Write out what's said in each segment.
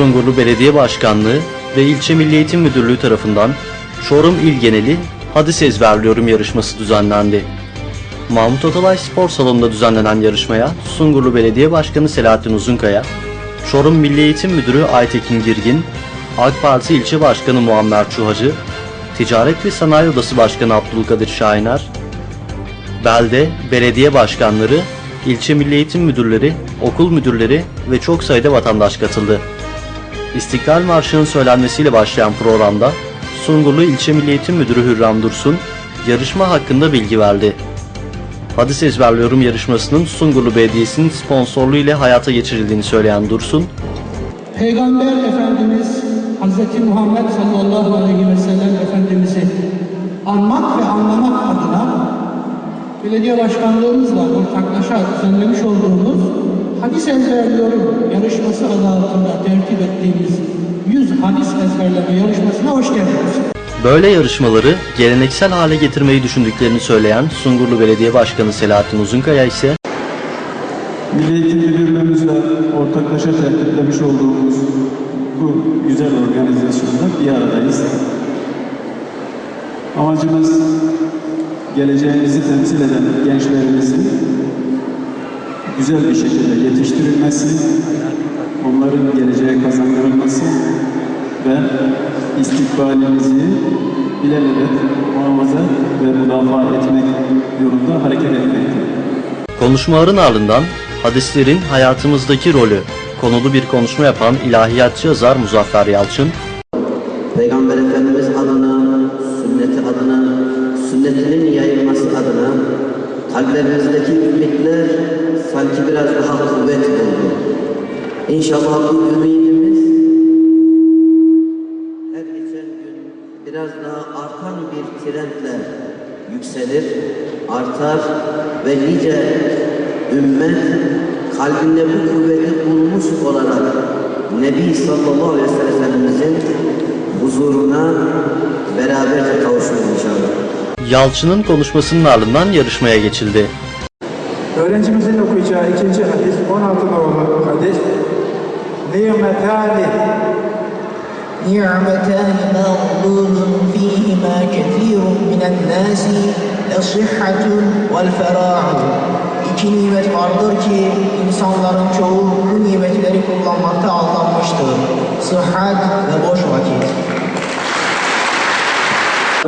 Sungurlu Belediye Başkanlığı ve İlçe Milli Eğitim Müdürlüğü tarafından Çorum İl Geneli Hadis Ezberliyorum yarışması düzenlendi. Mahmut Atalay Spor Salonu'nda düzenlenen yarışmaya Sungurlu Belediye Başkanı Selahattin Uzunkaya, Çorum Milli Eğitim Müdürü Aytekin Girgin, AK Parti İlçe Başkanı Muammer Çuhacı, Ticaret ve Sanayi Odası Başkanı Abdülkadir Şahiner, belde, belediye başkanları, ilçe milli eğitim müdürleri, okul müdürleri ve çok sayıda vatandaş katıldı. İstiklal Marşı'nın söylenmesiyle başlayan programda Sungurlu İlçe Milli Eğitim Müdürü Hürrem Dursun yarışma hakkında bilgi verdi. Hadis ezberliyorum yarışmasının Sungurlu Belediyesi'nin sponsorluğu ile hayata geçirildiğini söyleyen Dursun, Peygamber Efendimiz Hz. Muhammed sallallahu aleyhi ve sellem Efendimiz'i anmak ve anlamak adına belediye başkanlığımızla ortaklaşa düzenlemiş olduğumuz hadis ezberliyorum yarışması adı altında tertip ettiğimiz 100 hadis ezberleme yarışmasına hoş geldiniz. Böyle yarışmaları geleneksel hale getirmeyi düşündüklerini söyleyen Sungurlu Belediye Başkanı Selahattin Uzunkaya ise Milli Eğitim Müdürlüğümüzle ortaklaşa tertiplemiş olduğumuz bu güzel organizasyonda bir aradayız. Amacımız geleceğimizi temsil eden gençlerimizin güzel bir şekilde yetiştirilmesi, onların geleceğe kazandırılması ve istikbalimizi ilelebet muhafaza ve müdafaa etmek yolunda hareket etmektir. Konuşmaların ardından hadislerin hayatımızdaki rolü konulu bir konuşma yapan ilahiyatçı yazar Muzaffer Yalçın, Peygamber Efendimiz adına, sünneti adına, sünnetinin yayılması adına kalplerimizdeki ümitler sanki biraz daha kuvvet buldu. İnşallah bu ümidimiz her geçen gün biraz daha artan bir trendle yükselir, artar ve nice ümmet kalbinde bu kuvveti bulmuş olarak Nebi sallallahu aleyhi ve sellem Efendimizin huzuruna beraberce kavuşuruz inşallah. Yalçın'ın konuşmasının ardından yarışmaya geçildi. Öğrencimizin okuyacağı ikinci hadis, 16 numaralı hadis. Nimetani نعمتان مغبون فيهما كثير من الناس الصحة والفراغ İki nimet vardır ki insanların çoğu bu nimetleri kullanmakta aldanmıştır. Sıhhat ve boş vakit.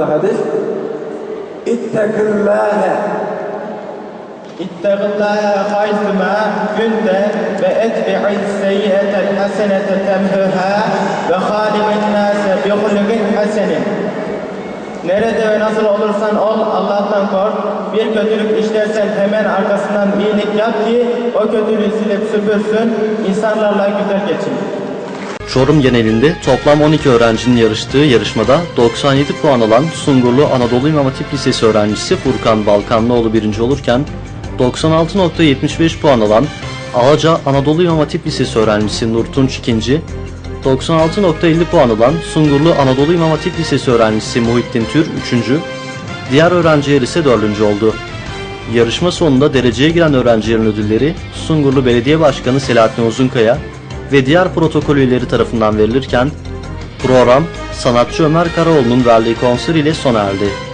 hadis. İttekillâhe İttegillâhe haythuma günde ve etbi'is seyyiyetel hasenete temhüha ve halimin nâse bi hulugin. Nerede ve nasıl olursan ol Allah'tan kork. Bir kötülük işlersen hemen arkasından iyilik yap ki o kötülüğü silip süpürsün, insanlarla güzel geçin. Çorum genelinde toplam 12 öğrencinin yarıştığı yarışmada 97 puan alan Sungurlu Anadolu İmam Hatip Lisesi öğrencisi Furkan Balkanlıoğlu birinci olurken 96.75 puan alan Alaca Anadolu İmam Hatip Lisesi öğrencisi Nurtunç ikinci, 96.50 puan alan Sungurlu Anadolu İmam Hatip Lisesi öğrencisi Muhittin Tür üçüncü, diğer öğrenciler ise dördüncü oldu. Yarışma sonunda dereceye giren öğrencilerin ödülleri Sungurlu Belediye Başkanı Selahattin Uzunkaya ve diğer protokol üyeleri tarafından verilirken program sanatçı Ömer Karaoğlu'nun verdiği konser ile sona erdi.